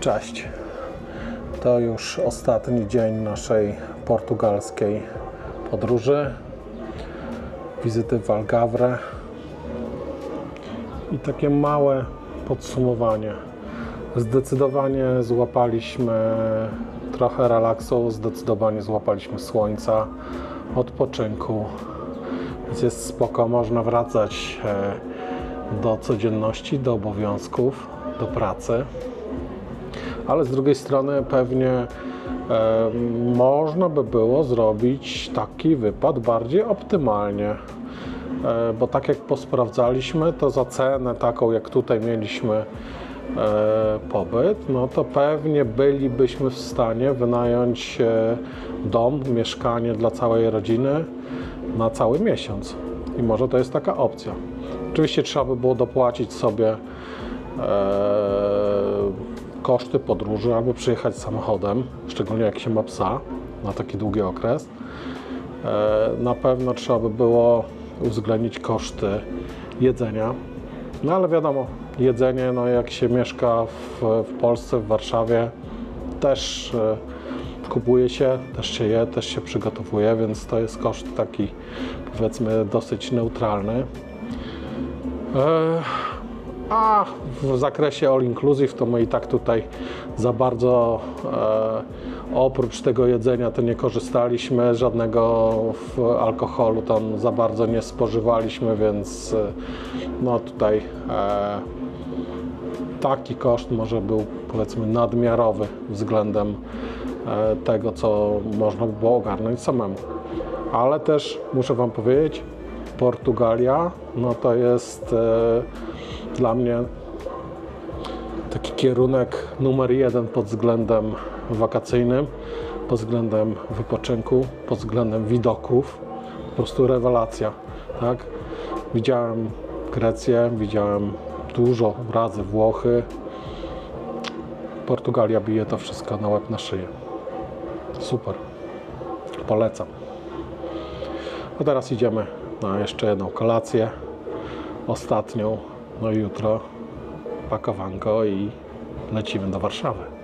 Cześć. To już ostatni dzień naszej portugalskiej podróży. Wizyty w Algarve. I takie małe podsumowanie. Zdecydowanie złapaliśmy trochę relaksu, zdecydowanie złapaliśmy słońca, odpoczynku. Więc jest spoko, można wracać e, do codzienności, do obowiązków, do pracy ale z drugiej strony pewnie można by było zrobić taki wypad bardziej optymalnie. E, bo tak jak posprawdzaliśmy, to za cenę taką jak tutaj mieliśmy e, pobyt, no to pewnie bylibyśmy w stanie wynająć e, dom, mieszkanie dla całej rodziny na cały miesiąc. I może to jest taka opcja. Oczywiście trzeba by było dopłacić sobie koszty podróży albo przyjechać samochodem, szczególnie jak się ma psa na taki długi okres. E, na pewno trzeba by było uwzględnić koszty jedzenia. No ale wiadomo, jedzenie, no jak się mieszka w, w Polsce, w Warszawie, też e, kupuje się, też się je, też się przygotowuje, więc to jest koszt taki powiedzmy dosyć neutralny. E, a w zakresie all inclusive to my i tak tutaj za bardzo e, oprócz tego jedzenia to nie korzystaliśmy, żadnego alkoholu tam za bardzo nie spożywaliśmy, więc e, no tutaj e, taki koszt może był powiedzmy nadmiarowy względem e, tego, co można by było ogarnąć samemu. Ale też muszę Wam powiedzieć, Portugalia, no to jest e, dla mnie taki kierunek numer jeden pod względem wakacyjnym, pod względem wypoczynku, pod względem widoków. Po prostu rewelacja, tak? Widziałem Grecję, widziałem dużo razy Włochy. Portugalia bije to wszystko na łeb na szyję. Super. Polecam. A teraz idziemy na jeszcze jedną kolację. Ostatnią. No i jutro pakowanko i lecimy do Warszawy.